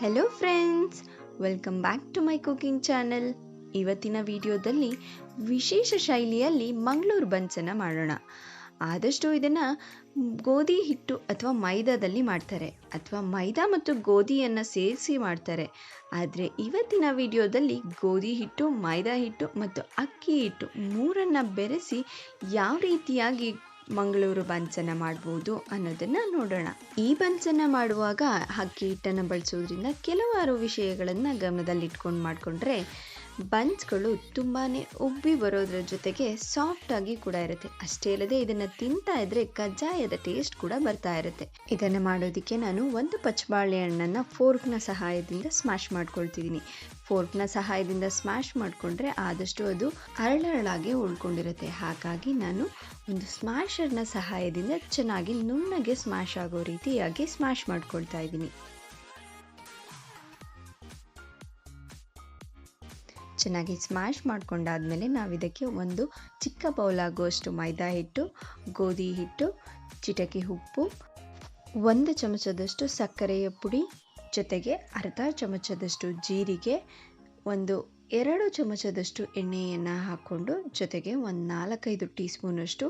Hello friends welcome back to my cooking channel ಇವತ್ತಿನ ವಿಡಿಯೋದಲ್ಲಿ ವಿಶೇಷ ಶೈಲಿಯಲ್ಲಿ ಮಂಗಳೂರು ಬಂಚನ ಮಾಡೋಣ. ಆದಷ್ಟು ಇದನ್ನು ಗೋಧಿ ಹಿಟ್ಟು ಅಥವಾ ಮೈದಾದಲ್ಲಿ ಮಾಡ್ತಾರೆ. ಅಥವಾ ಮೈದಾ ಮತ್ತು ಗೋಧಿಯನ್ನು ಸೇರಿಸಿ ಮಾಡ್ತಾರೆ. ಆದರೆ ಇವತ್ತಿನ ವಿಡಿಯೋದಲ್ಲಿ ಗೋಧಿ ಹಿಟ್ಟು, ಮೈದಾ ಹಿಟ್ಟು ಮತ್ತು ಅಕ್ಕಿ ಹಿಟ್ಟು ಮೂರನ್ನು ಬೆರೆಸಿ ಯಾವ ರೀತಿಯಾಗಿ ಮಂಗಳೂರು ಬಂಚನ ಮಾಡ್ಬೋದು ಅನ್ನೋದನ್ನು ನೋಡೋಣ. ಈ ಬಂಚನ ಮಾಡುವಾಗ ಅಕ್ಕಿ ಹಿಟ್ಟನ್ನು ಬಳಸೋದ್ರಿಂದ ಕೆಲವಾರು ವಿಷಯಗಳನ್ನು ಗಮನದಲ್ಲಿಟ್ಕೊಂಡು ಮಾಡಿಕೊಂಡ್ರೆ ಬನ್ಸ್ಗಳು ತುಂಬಾ ಉಬ್ಬಿ ಬರೋದ್ರ ಜೊತೆಗೆ ಸಾಫ್ಟಾಗಿ ಕೂಡ ಇರುತ್ತೆ. ಅಷ್ಟೇ ಅಲ್ಲದೆ ಇದನ್ನು ತಿಂತಾ ಇದ್ರೆ ಕಜ್ಜಾಯದ ಟೇಸ್ಟ್ ಕೂಡ ಬರ್ತಾ ಇರುತ್ತೆ. ಇದನ್ನು ಮಾಡೋದಕ್ಕೆ ನಾನು ಒಂದು ಪಚ್ಚಬಾಳೆ ಹಣ್ಣನ್ನು ಫೋರ್ಕ್ನ ಸಹಾಯದಿಂದ ಸ್ಮ್ಯಾಶ್ ಮಾಡ್ಕೊಳ್ತಿದ್ದೀನಿ. ಫೋರ್ಕ್ನ ಸಹಾಯದಿಂದ ಸ್ಮ್ಯಾಶ್ ಮಾಡಿಕೊಂಡ್ರೆ ಆದಷ್ಟು ಅದು ಅರಳರಳಾಗಿ ಉಳ್ಕೊಂಡಿರುತ್ತೆ. ಹಾಗಾಗಿ ನಾನು ಒಂದು ಸ್ಮ್ಯಾಶರ್ನ ಸಹಾಯದಿಂದ ಚೆನ್ನಾಗಿ ನುಣ್ಣಗೆ ಸ್ಮ್ಯಾಶ್ ಆಗೋ ರೀತಿಯಾಗಿ ಸ್ಮ್ಯಾಶ್ ಮಾಡ್ಕೊಳ್ತಾ ಇದ್ದೀನಿ. ಚೆನ್ನಾಗಿ ಸ್ಮ್ಯಾಶ್ ಮಾಡ್ಕೊಂಡಾದ್ಮೇಲೆ ನಾವು ಇದಕ್ಕೆ ಒಂದು ಚಿಕ್ಕ ಬೌಲಾಗುವಷ್ಟು ಮೈದಾ ಹಿಟ್ಟು, ಗೋಧಿ ಹಿಟ್ಟು, ಚಿಟಕಿ ಉಪ್ಪು, ಒಂದು ಚಮಚದಷ್ಟು ಸಕ್ಕರೆಯ ಪುಡಿ, ಜೊತೆಗೆ ಅರ್ಧ ಚಮಚದಷ್ಟು ಜೀರಿಗೆ, ಒಂದು ಎರಡು ಚಮಚದಷ್ಟು ಎಣ್ಣೆಯನ್ನು ಹಾಕ್ಕೊಂಡು ಜೊತೆಗೆ ಒಂದು ನಾಲ್ಕೈದು ಟೀ ಸ್ಪೂನಷ್ಟು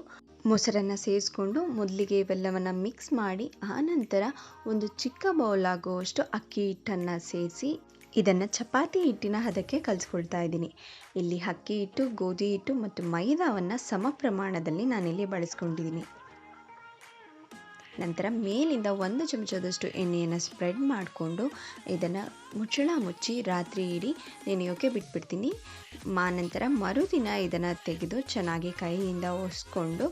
ಮೊಸರನ್ನು ಸೇರಿಸ್ಕೊಂಡು ಮೊದಲಿಗೆ ಇವೆಲ್ಲವನ್ನು ಮಿಕ್ಸ್ ಮಾಡಿ ಆನಂತರ ಒಂದು ಚಿಕ್ಕ ಬೌಲ್ ಆಗುವಷ್ಟು ಅಕ್ಕಿ ಹಿಟ್ಟನ್ನು ಸೇರಿಸಿ ಇದನ್ನು ಚಪಾತಿ ಹಿಟ್ಟಿನ ಹದಕ್ಕೆ ಕಲಿಸ್ಕೊಳ್ತಾ ಇದ್ದೀನಿ. ಇಲ್ಲಿ ಅಕ್ಕಿ ಹಿಟ್ಟು, ಗೋಧಿ ಹಿಟ್ಟು ಮತ್ತು ಮೈದಾವನ್ನು ಸಮ ಪ್ರಮಾಣದಲ್ಲಿ ನಾನಿಲ್ಲಿ ಬಳಸ್ಕೊಂಡಿದ್ದೀನಿ. ನಂತರ ಮೇಲಿಂದ ಒಂದು ಚಮಚದಷ್ಟು ಎಣ್ಣೆಯನ್ನು ಸ್ಪ್ರೆಡ್ ಮಾಡಿಕೊಂಡು ಇದನ್ನು ಮುಚ್ಚಳ ಮುಚ್ಚಿ ರಾತ್ರಿ ಇಡೀ ನೆನೆಯೋಕೆ ಬಿಟ್ಬಿಡ್ತೀನಿ. ಮಾ ನಂತರ ಮರುದಿನ ಇದನ್ನು ತೆಗೆದು ಚೆನ್ನಾಗಿ ಕೈಯಿಂದ ಒರೆಸ್ಕೊಂಡು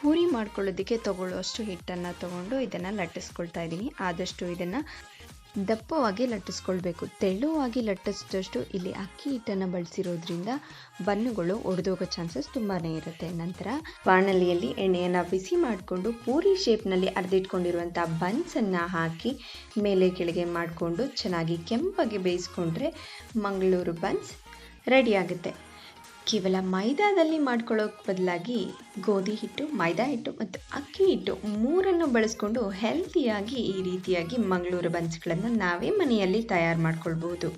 ಪೂರಿ ಮಾಡ್ಕೊಳ್ಳೋದಕ್ಕೆ ತಗೊಳ್ಳೋಷ್ಟು ಹಿಟ್ಟನ್ನು ತಗೊಂಡು ಇದನ್ನು ಲಟ್ಟಿಸ್ಕೊಳ್ತಾ ಇದ್ದೀನಿ. ಆದಷ್ಟು ಇದನ್ನು ದಪ್ಪವಾಗಿ ಲಟ್ಟಿಸ್ಕೊಳ್ಬೇಕು. ತೆಳುವಾಗಿ ಲಟ್ಟಿಸಿದಷ್ಟು ಇಲ್ಲಿ ಅಕ್ಕಿ ಹಿಟ್ಟನ್ನು ಬಳಸಿರೋದ್ರಿಂದ ಬನ್ನುಗಳು ಒಡೆದೋಗೋ ಚಾನ್ಸಸ್ ತುಂಬಾ ಇರುತ್ತೆ. ನಂತರ ಬಾಣಲಿಯಲ್ಲಿ ಎಣ್ಣೆಯನ್ನು ಬಿಸಿ ಮಾಡಿಕೊಂಡು ಪೂರಿ ಶೇಪ್ನಲ್ಲಿ ಅರ್ದಿಟ್ಕೊಂಡಿರುವಂಥ ಬನ್ಸನ್ನು ಹಾಕಿ ಮೇಲೆ ಕೆಳಗೆ ಮಾಡಿಕೊಂಡು ಚೆನ್ನಾಗಿ ಕೆಂಪಾಗಿ ಬೇಯಿಸ್ಕೊಂಡ್ರೆ ಮಂಗಳೂರು ಬನ್ಸ್ ರೆಡಿ ಆಗುತ್ತೆ. ಕೇವಲ ಮೈದಾದಲ್ಲಿ ಮಾಡ್ಕೊಳ್ಳೋಕೆ ಬದಲಾಗಿ ಗೋಧಿ ಹಿಟ್ಟು, ಮೈದಾ ಹಿಟ್ಟು ಮತ್ತು ಅಕ್ಕಿ ಹಿಟ್ಟು ಮೂರನ್ನು ಬಳಸ್ಕೊಂಡು ಹೆಲ್ತಿಯಾಗಿ ಈ ರೀತಿಯಾಗಿ ಮಂಗಳೂರು ಬನ್ಸ್ಗಳನ್ನು ನಾವೇ ಮನೆಯಲ್ಲಿ ತಯಾರು ಮಾಡ್ಕೊಳ್ಬೋದು.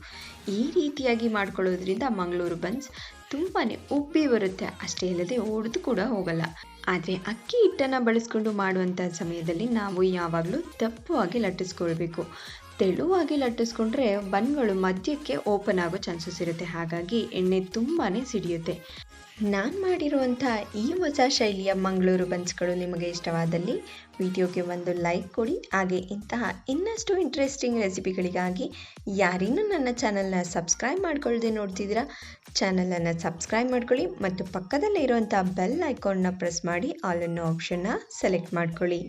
ಈ ರೀತಿಯಾಗಿ ಮಾಡ್ಕೊಳ್ಳೋದ್ರಿಂದ ಮಂಗಳೂರು ಬನ್ಸ್ ತುಂಬಾ ಉಬ್ಬಿ ಬರುತ್ತೆ. ಅಷ್ಟೇ ಅಲ್ಲದೆ ಒಡೆದು ಕೂಡ ಹೋಗಲ್ಲ. ಆದರೆ ಅಕ್ಕಿ ಹಿಟ್ಟನ್ನು ಬಳಸ್ಕೊಂಡು ಮಾಡುವಂಥ ಸಮಯದಲ್ಲಿ ನಾವು ಯಾವಾಗಲೂ ದಪ್ಪವಾಗಿ ಲಟ್ಟಿಸ್ಕೊಳ್ಬೇಕು. ತೆಳುವಾಗಿ ಲಟ್ಟಿಸ್ಕೊಂಡ್ರೆ ಬನ್ಗಳು ಮಧ್ಯಕ್ಕೆ ಓಪನ್ ಆಗೋ ಚಾನ್ಸಸ್ ಇರುತ್ತೆ. ಹಾಗಾಗಿ ಎಣ್ಣೆ ತುಂಬಾ ಸಿಡಿಯುತ್ತೆ. ನಾನು ಮಾಡಿರುವಂಥ ಈ ಹೊಸ ಶೈಲಿಯ ಮಂಗಳೂರು ಬನ್ಸ್ಗಳು ನಿಮಗೆ ಇಷ್ಟವಾದಲ್ಲಿ ವಿಡಿಯೋಗೆ ಒಂದು ಲೈಕ್ ಕೊಡಿ, ಹಾಗೆ ಇಂತಹ ಇನ್ನಷ್ಟು ಇಂಟ್ರೆಸ್ಟಿಂಗ್ ರೆಸಿಪಿಗಳಿಗಾಗಿ ಯಾರಿನ್ನೂ ನನ್ನ ಚಾನಲ್ನ ಸಬ್ಸ್ಕ್ರೈಬ್ ಮಾಡ್ಕೊಳ್ಳದೆ ನೋಡ್ತಿದ್ದೀರಾ? ಚಾನಲನ್ನು ಸಬ್ಸ್ಕ್ರೈಬ್ ಮಾಡ್ಕೊಳ್ಳಿ ಮತ್ತು ಪಕ್ಕದಲ್ಲೇ ಇರುವಂಥ ಬೆಲ್ ಐಕಾನ್ನ ಪ್ರೆಸ್ ಮಾಡಿ, ಆಲ್ ಅನ್ನೋ ಆಪ್ಷನ್ನ ಸೆಲೆಕ್ಟ್ ಮಾಡ್ಕೊಳ್ಳಿ.